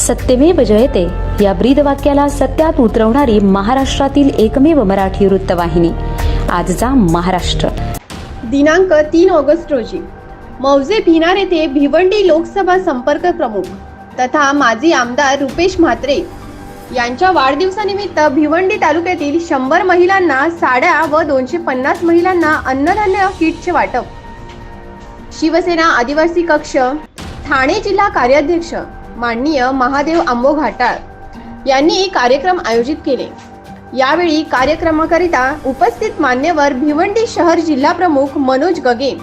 सत्यमेव जयते. या ब्रीद वाक्याला सत्यात उतरवणारी महाराष्ट्रातील एकमेव मराठी वृत्तवाहिनी. आजचा महाराष्ट्र. दिनांक तीन ऑगस्ट रोजी. मौजे भिनार येथे भिवंडी लोकसभा संपर्क प्रमुख तथा माजी आमदार रुपेश म्हात्रे यांच्या वाढदिवसानिमित्त भिवंडी तालुक्यातील शंभर महिलांना साड्या व दोनशे पन्नास महिलांना अन्नधान्य किटचे वाटप. शिवसेना आदिवासी कक्ष. ठाणे जिल्हा कार्याध्यक्ष. माननीय महादेव आंबो घाटाळ यांनी कार्यक्रम आयोजित केले. यावेळी कार्यक्रमाकरिता उपस्थित मान्यवर भिवंडी शहर जिल्हा प्रमुख मनोज गगे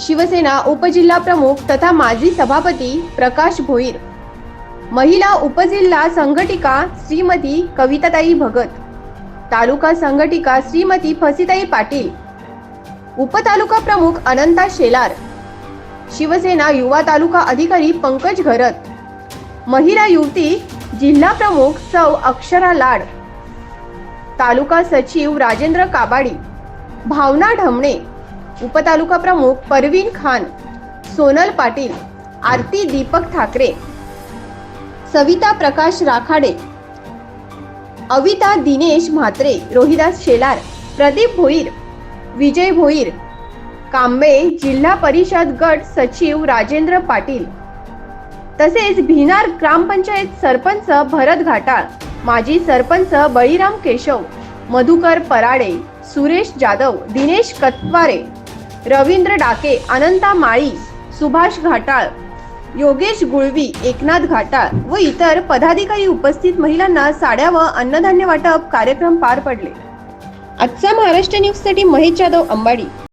शिवसेना उपजिल्हा प्रमुख तथा माजी सभापती प्रकाश भोईर महिला उपजिल्हा संघटिका श्रीमती कविताताई भगत तालुका संघटिका श्रीमती फसिताई पाटील उपतालुका प्रमुख अनंता शेलार शिवसेना युवा तालुका अधिकारी पंकज घरत महिला युवती जिल्हा प्रमुख सौ अक्षरा लाड तालुका सचिव राजेंद्र काबाडी भावना ढमणे उपतालुका प्रमुख परवीन खान सोनल पाटील आरती दीपक ठाकरे सविता प्रकाश राखाडे अविता दिनेश म्हात्रे रोहिदास शेलार प्रदीप भोईर विजय भोईर कांबे जिल्हा परिषद गट सचिव राजेंद्र पाटील तसेच भिनार ग्रामपंचायत सरपंच भरत घाटाळ माजी सरपंच बळीराम केशव मधुकर पराडे सुरेश जाधव दिनेश कतवारे रवींद्र डाके अनंता माळी सुभाष घाटाळ योगेश गुळवी एकनाथ घाटाळ व इतर पदाधिकारी उपस्थित महिलांना साड्या व अन्नधान्य वाटप कार्यक्रम पार पडले. आजचा महाराष्ट्र न्यूजसाठी महेश जाधव अंबाडी.